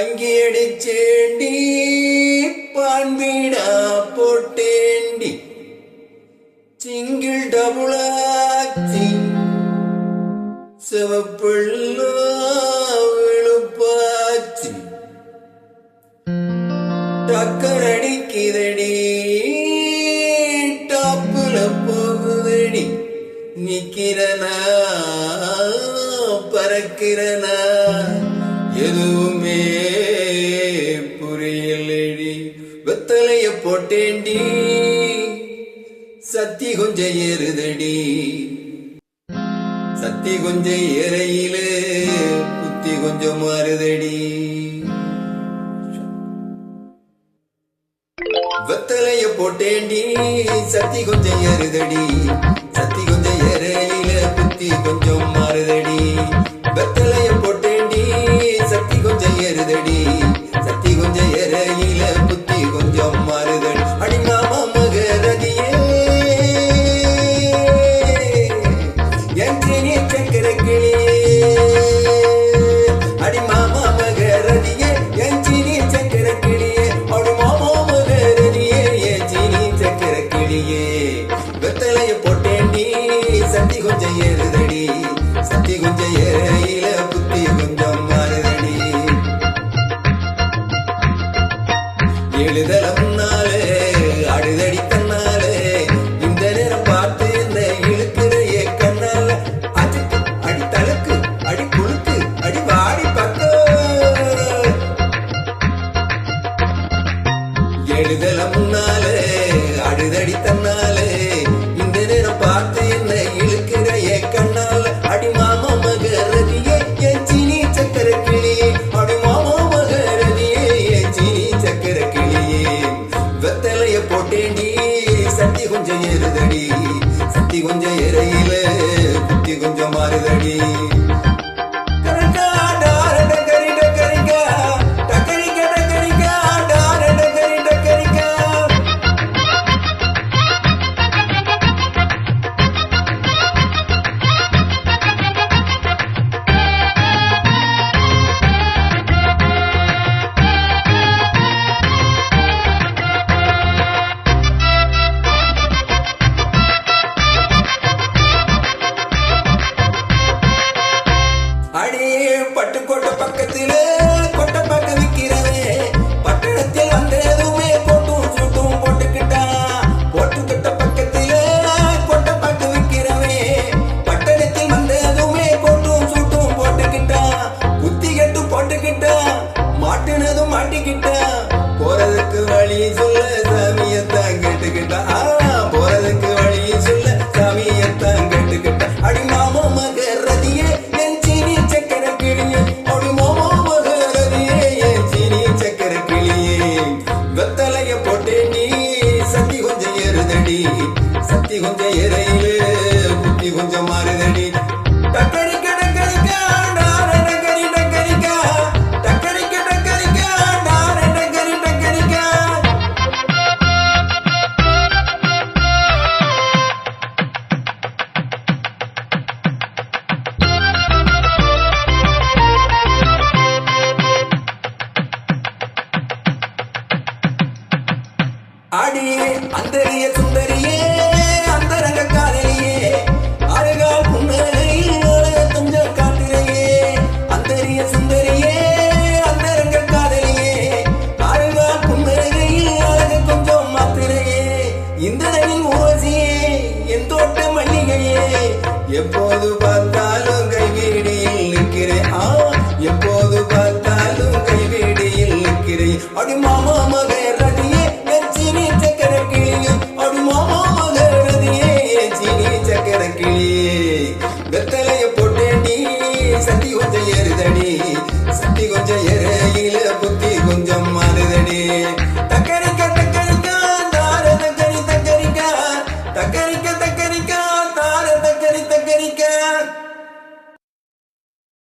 பங்கி Sandy பான்பீடா போட்டேண்டி. Single டபுளாச்சி சிவப்புள்ள விழுப்பாச்சி. டக்கர் டாப்புல போகுதடி. நிக்கிறனா பறக்கிறனா எதுவும் போட்டேண்டி சத்தி கொஞ்சம் ஏறுதடி. சத்தி கொஞ்சம் ஏறையிலே புத்தி கொஞ்சம் மாறுதடி. வெத்தலைய போட்டேண்டி சத்தி கொஞ்சம் ஏறுதடி. சத்தி கொஞ்சம் ஏறையில புத்தி கொஞ்சம் மாறுதடி. வெத்தலைய போட்டேண்டி சத்தி கொஞ்சம் ஏறுதடி. சத்தி கொஞ்சம் ஏறையில புத்தி கொஞ்சம் மாறுதடி எழுதலம்னாலே அழுதடி கொஞ்சம் மாறுதடி. சாமியத்தான் போறதுக்கு வழி சொல்ல சாமியத்தான் கேட்டுக்கிட்டான் அடி மாமா மகரதியே என் சீனி சக்கர கிளியே. அடி மாமா மகரதியே என் சீனி சக்கர கிளியே. வெத்தலைய போட்டே நீ சத்தி கொஞ்சம் ஏறுதடி. சத்தி கொஞ்சம் ஏறையிலே புத்தி கொஞ்சம் மாறுதடி. அடியே அந்தரிய சுந்தரியே அந்தரங்க காதலியே. அருகால் புன்னகையில் அழக கொஞ்சம் காட்டுறையே அந்தரிய சுந்தரியே அந்தரங்க காதலியே. அருகால் புன்னகையில் அழக கொஞ்சம் மாத்துறையே இந்திரனின் ஓசியே என் தோட்ட மல்லிகையே. எப்போது பார்த்தாலும் கைவீடியில் நிற்கிறேன். ஆ எப்போது பார்த்தாலும் கைவீடியில் நிற்கிறேன். அடி மாமா மகன் சட்டி கொஞ்சம் ஏறுதடி